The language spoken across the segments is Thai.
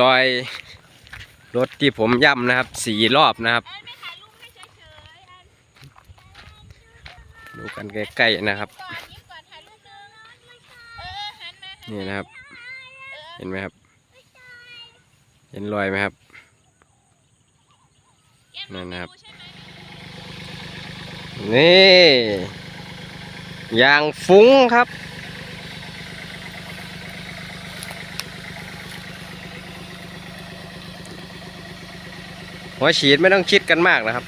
รอยรถที่ผมย่ำนะครับสี่รอบนะครับ ดูกันใกล้ๆนะครับ นี่นะครับ เห็นไหมครับ เห็นรอยไหมครับนั่นนะครับ นี่ยางฟุ้งครับ หัวฉีดไม่ต้องชิดกันมากนะครับ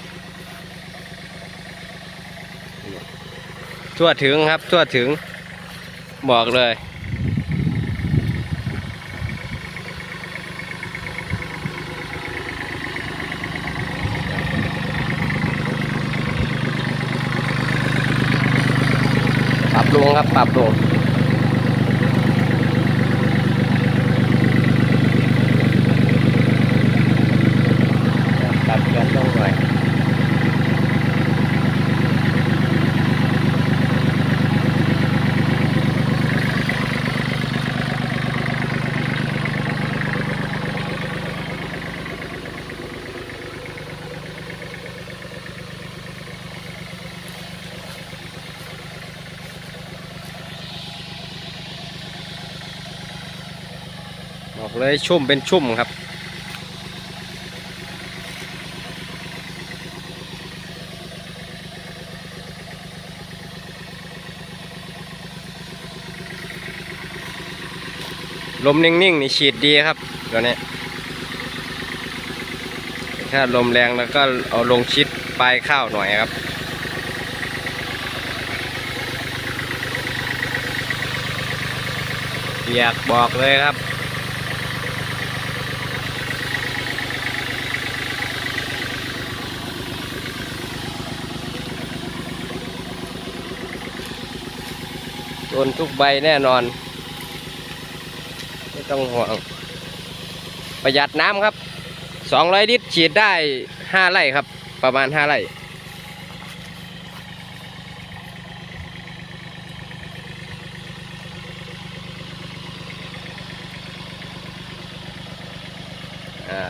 ทั่วถึงครับ ทั่วถึงบอกเลย ปรับลงครับ ปรับลงปรับเกินลงหน่อยบอก เลยชุ่มเป็นชุ่มครับ ลมนิ่งๆนี่ฉีดดีครับตัวนี้ถ้าลมแรงแล้วก็เอาลงชิดปลายข้าวหน่อยครับอยากบอกเลยครับ ดนทุกใบแน่นอน ไม่ต้องห่วง ประหยัดน้ำครับ200ลิตรฉีดได้5ไร่ครับ ประมาณ5ไร่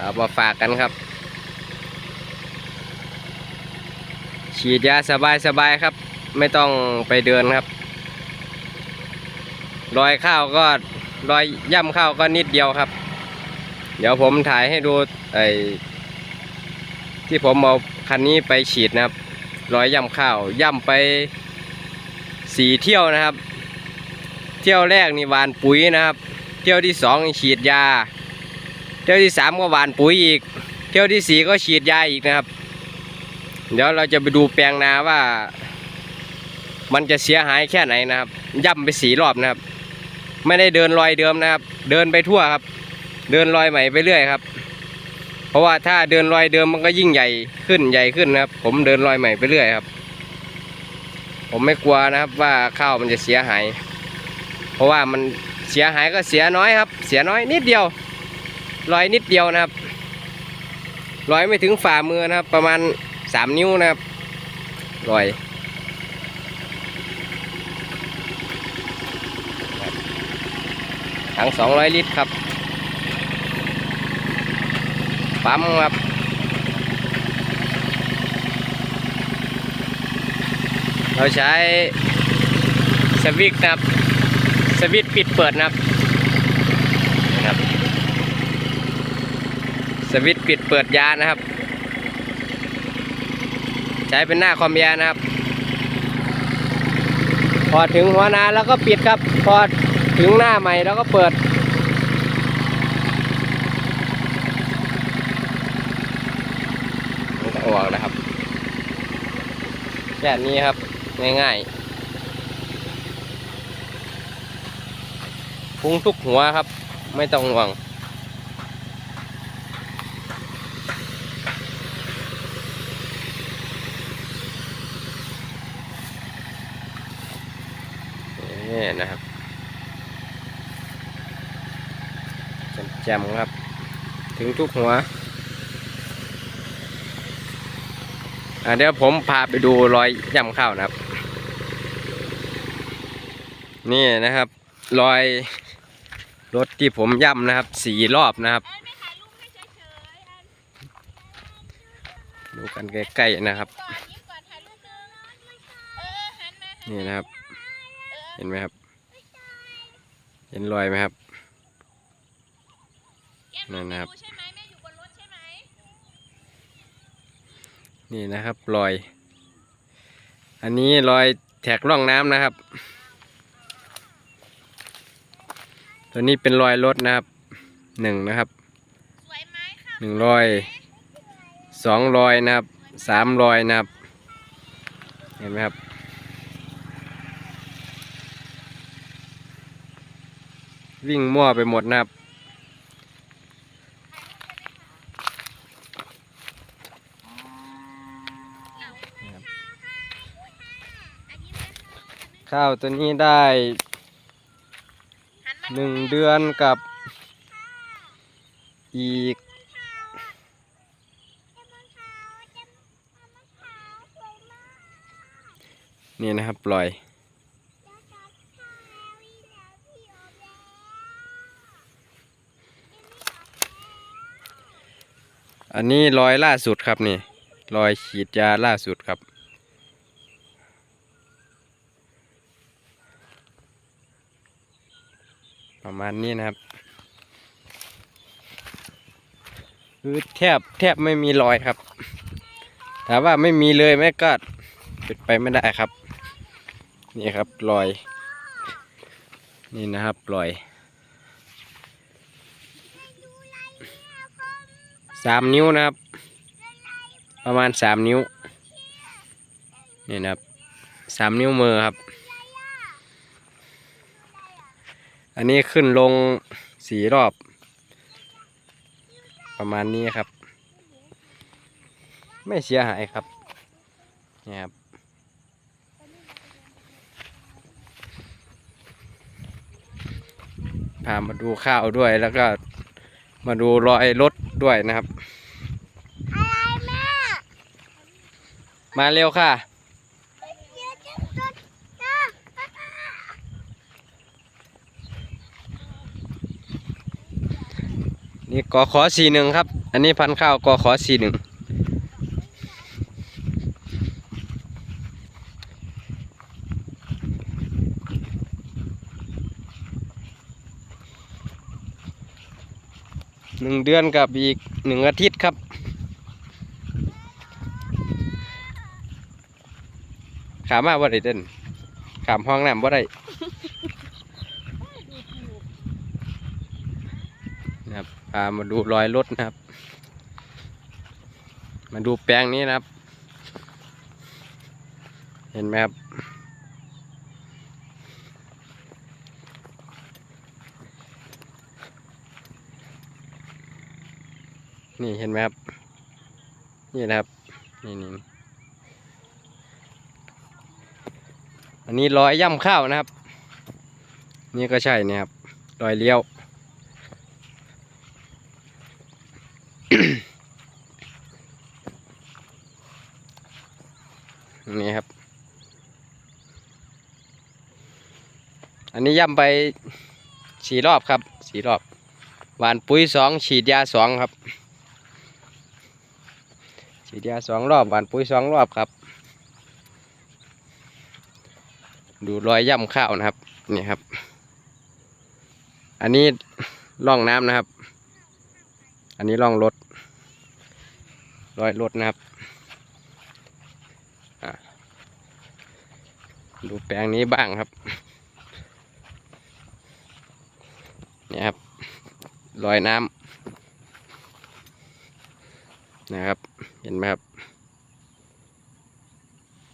เอามาฝากกันครับ ฉีดยาสบายๆครับ ไม่ต้องไปเดินครับ รอยข้าวก็รอยย่ำข้าวก็นิดเดียวครับ เดี๋ยวผมถ่ายให้ดูไอ้ที่ผมเอาคันนี้ไปฉีดนะครับ รอยย่ำข้าวย่ำไปสี่เที่ยวนะครับ เที่ยวแรกนี่หวานปุ๋ยนะครับ เที่ยวที่สองฉีดยา เที่ยวที่สามก็หวานปุ๋ยอีก เที่ยวที่สี่ก็ฉีดยาอีกนะครับ เดี๋ยวเราจะไปดูแปลงนาว่า มันจะเสียหายแค่ไหนนะครับ ย่ำไปสีรอบนะครับ ไม่ได้เดินรอยเดิมนะครับ เดินไปทั่วครับ เดินรอยใหม่ไปเรื่อยครับ เพราะว่าถ้าเดินรอยเดิมมันก็ยิ่งใหญ่ขึ้นใหญ่ขึ้นนะครับ ผมเดินรอยใหม่ไปเรื่อยครับ ผมไม่กลัวนะครับว่าข้าวมันจะเสียหาย เพราะว่ามันเสียหายก็เสียน้อยครับ เสียน้อยนิดเดียวรอยนิดเดียวนะครับรอยไม่ถึงฝ่ามือนะครับ ประมาณสามนิ้วนะครับรอย ถัง200ลิตรครับ ปั๊มครับเราใช้สวิตช์นะครับ สวิตช์ปิดเปิดนะครับนะครับ สวิตช์ปิดเปิดยานะครับ ใช้เป็นหน้าคอมยานะครับ พอถึงหัวนาแล้วก็ปิดครับ พอ ถึงหน้าใหม่แล้วก็เปิดมันจะออกนะครับแค่นี้ครับ ง่ายๆพุงทุกหัวครับ ไม่ต้องห่วงนี่นะครับ แจ่มครับ ถึงทุกหัวเดี๋ยวผมพาไปดูรอยย่ำข้าวนะครับ นี่นะครับ รอยรถที่ผมย่ำนะครับสี่รอบนะครับ ดูกันใกล้ๆนะครับ นี่นะครับ เห็นไหมครับ เห็นรอยไหมครับ นั่นนะครับ นี่นะครับรอย อันนี้รอยแท็กร่องน้ำนะครับ ตัวนี้เป็นรอยรถนะครับหนึ่งนะครับหมค่ะหนึ่งรอยสองรอยนะครับสามรอยนะครับ เห็นไหมครับวิ่งมั่วไปหมดนะครับ อันนี้ไหมคะ ข้าวตัวนี้ได้หันมาหนึ่งเดือนกับอีกนี่นะครับปล่อย อันนี้รอยล่าสุดครับนี่รอยฉีดยาล่าสุดครับ ประ มาณนี้นะครับคือแทบแทบไม่มีรอยครับถามว่าไม่มีเลยไหมก็เป็นไปไม่ได้ครับ นี่ครับรอย นี่นะครับรอยสามนิ้วนะครับ ประมาณสามนิ้วนี่นะครับสามนิ้วมือครับ อันนี้ขึ้นลงสีรอบ ประมาณนี้ครับ ไม่เสียหายครับนี่ครับพามาดูข้าวด้วยแล้วก็มาดูรอยรถด้วยนะครับ อะไรแม่ มาเร็วค่ะ เดี๋ยวจะรถนะ นี่กอขอสี่หนึ่งครับ อันนี้พันข้าวกอขอสี่หนึ่งหนึ่งเดือนกับอีกหนึ่งอาทิตย์ครับขามมาบ่ได้เต้นขามห้องน้ำบ่ได้ นะครับพามาดูรอยรถนะครับ มาดูแปลงนี้นะครับ เห็นไหมครับ นี่เห็นไหมครับ นี่นะครับ นี่นี่อันนี้รอยย่ำข้าวนะครับ นี่ก็ใช่นี่ครับรอยเลี้ยว นี่ครับ อันนี้ย่ำไปสี่รอบครับสี่รอบหวานปุ๋ยสองฉีดยาสองครับ ฉีดยาสองรอบหวานปุ๋ยสองรอบครับ ดูรอยย่ำข้าวนะครับนี่ครับ อันนี้ร่องน้ำนะครับ อันนี้ร่องรถรอยรถนะครับดูแปลงนี้บ้างครับ เนี่ครับรอยน้ำนะครับ เห็นไหมครับ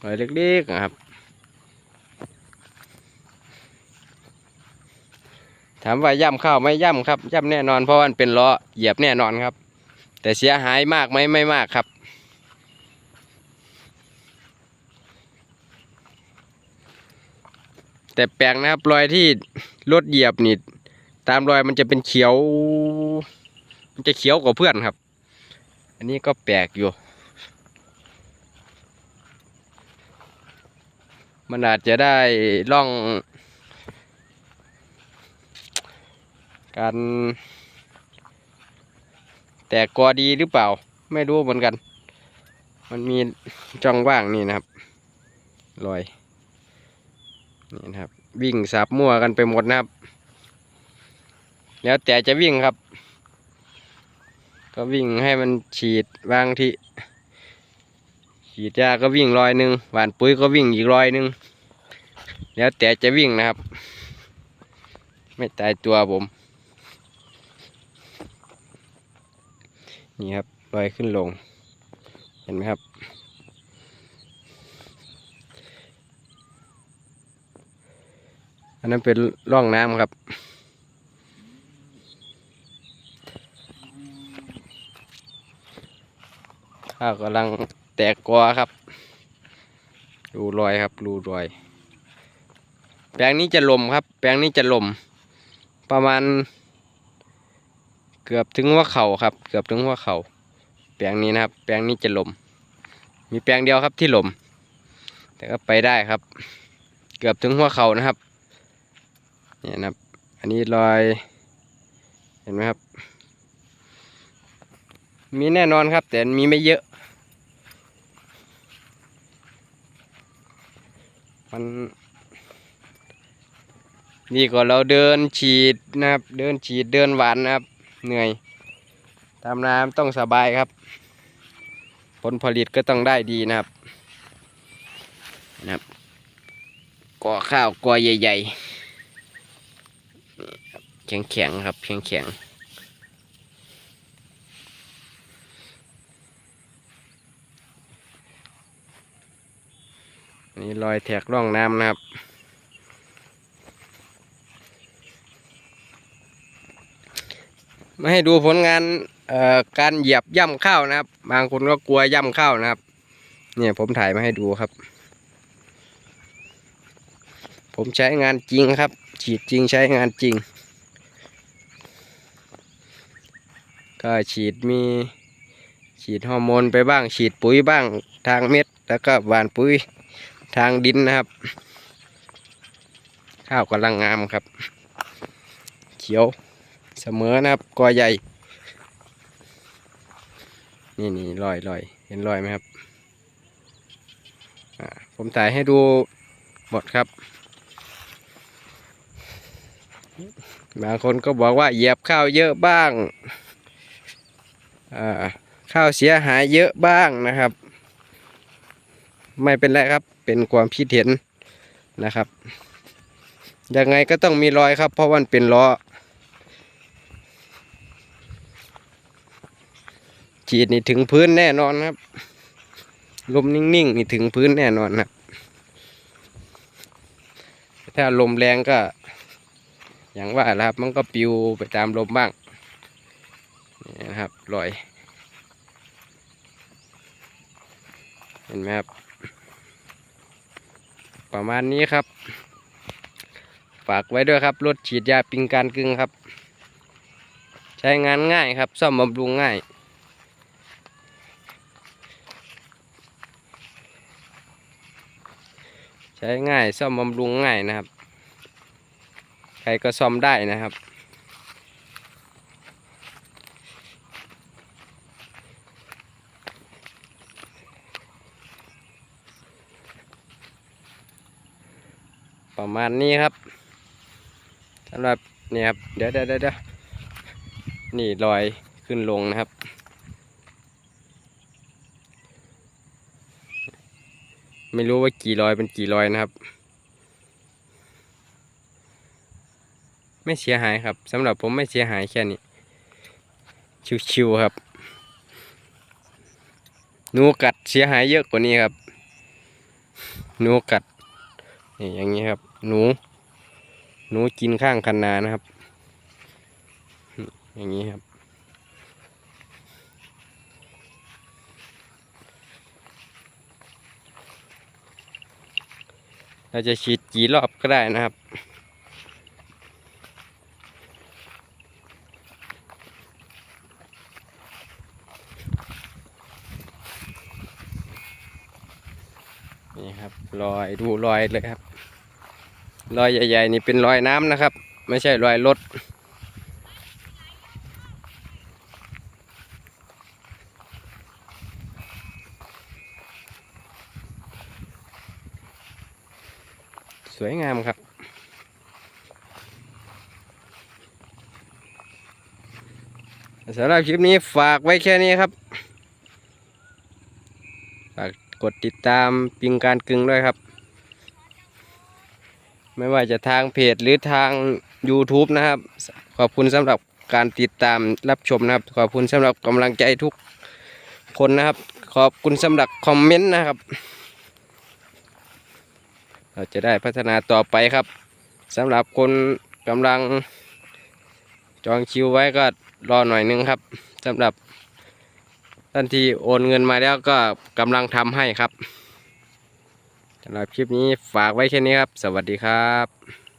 รอยเล็กๆนะครับ ถามว่าย่ำข้าวไหม่ย่ำครับย่ำแน่นอนเพราะว่ามันเป็นล้อเหยียบแน่นอนครับ แต่เสียหายมากไหมไม่มากครับแต่แปลกนะครับรอยที่รถเหยียบนี่ ตามรอยมันจะเป็นเขียว มันจะเขียวกว่าเพื่อนครับ อันนี้ก็แปลกอยู่ มันอาจจะได้ล่อง การแตกกอดีหรือเปล่า ไม่รู้เหมือนกัน มันมีช่องว่างนี่นะครับรอยนี่นะครับ วิ่งสับมั่วกันไปหมดนะครับ แล้วแต่จะวิ่งครับ ก็วิ่งให้มันฉีดบางทีฉีดยาก็วิ่งรอยหนึ่งหวานปุ๋ยก็วิ่งอีกรอยหนึ่งแล้วแต่จะวิ่งนะครับ ไม่ตายตัวผม นี่ครับรอยขึ้นลง เห็นไหมครับ อันนั้นเป็นร่องน้ำครับ ข้าวกำลังแตกกอครับดูรอยครับดูรอย แปลงนี้จะลมครับ แปลงนี้จะลม ประมาณ เกือบถึงหัว่าเข่าครับ เกือบถึงหัว่าเข่าแปลงนี้นะครับ แปลงนี้จะลม มีแปลงเดียวครับที่ลม แต่ก็ไปได้ครับ เกือบถึงหัวเข่านะครับเนี่ยนะครับ อันนี้รอย เห็นไหมครับ มีแน่นอนครับ แต่มีไม่เยอะ มันดีกว่าเราเดินฉีดนะครับ เดินฉีดเดินหวานนะครับ เหนื่อยทำน้ำต้องสบายครับ ผลผลิตก็ต้องได้ดีนะครับนะครับก่อข้าวก่อใหญ่ๆแข็งๆครับแข็งๆ นี่รอยแถกร่องน้ำนะครับ มาให้ดูผลงานการเหยียบย่ำข้าวนะครับ บางคนก็กลัวย่ำข้าวนะครับ เนี่ยผมถ่ายมาให้ดูครับ ผมใช้งานจริงครับ ฉีดจริงใช้งานจริง ก็ฉีดมีฉีดฮอร์โมนไปบ้าง ฉีดปุ๋ยบ้างทางเม็ด แล้วก็หว่านปุ๋ย ทางดินนะครับ ข้าวกำลังงามครับ เขียวเสมอนะครับกอใหญ่ นี่นี่รอยรอยเห็นรอยไหมครับผมถ่ายให้ดูหมดครับบางคนก็บอกว่าเหยียบข้าวเยอะบ้างข้าวเสียหายเยอะบ้างนะครับ ไม่เป็นไรครับ เป็นความคิดเห็นนะครับ ยังไงก็ต้องมีรอยครับ เพราะว่ามันเป็นล้อฉีดนี่ถึงพื้นแน่นอนครับ ลมนิ่งๆนี่ถึงพื้นแน่นอนครับ ถ้าลมแรงก็ อย่างว่าแหละครับ มันก็ปิวไปตามลมบ้างนี่นะครับรอย เห็นไหมครับ ประมาณนี้ครับ ฝากไว้ด้วยครับ รถฉีดยาปิงการกึ่งครับ ใช้งานง่ายครับ ซ่อมบำรุงง่าย ใช้ง่ายซ่อมบำรุงง่ายนะครับ ใครก็ซ่อมได้นะครับ ประมาณนี้ครับสำหรับเนี่ยครับเดี๋ยวเดี๋ยวเดี๋ยวนี่รอยขึ้นลงนะครับ ไม่รู้ว่ากี่รอยเป็นกี่รอยนะครับ ไม่เสียหายครับสำหรับผมไม่เสียหายแค่นี้ ชิวๆครับหนูกัดเสียหายเยอะกว่านี้ครับหนูกัดนี่อย่างนี้ครับ หนู หนูกินข้างคันนานะครับ อย่างนี้ครับเราจะฉีดกี่รอบก็ได้นะครับ นี่ครับรอยดูรอยเลยครับ รอยใหญ่ๆนี่เป็นรอยน้ำนะครับ ไม่ใช่รอยรถสวยงามครับสำหรับคลิปนี้ฝากไว้แค่นี้ครับ ฝากกดติดตามปิงการกึงด้วยครับ ไม่ว่าจะทางเพจหรือทาง YouTube นะครับ ขอบคุณสำหรับการติดตามรับชมนะครับ ขอบคุณสำหรับกำลังใจทุกคนนะครับ ขอบคุณสำหรับคอมเมนต์นะครับ เราจะได้พัฒนาต่อไปครับสำหรับคนกำลังจองคิวไว้ก็รอหน่อยนึงครับสำหรับท่านที่โอนเงินมาแล้วก็กำลังทำให้ครับ สำหรับคลิปนี้ฝากไว้แค่นี้ครับ สวัสดีครับ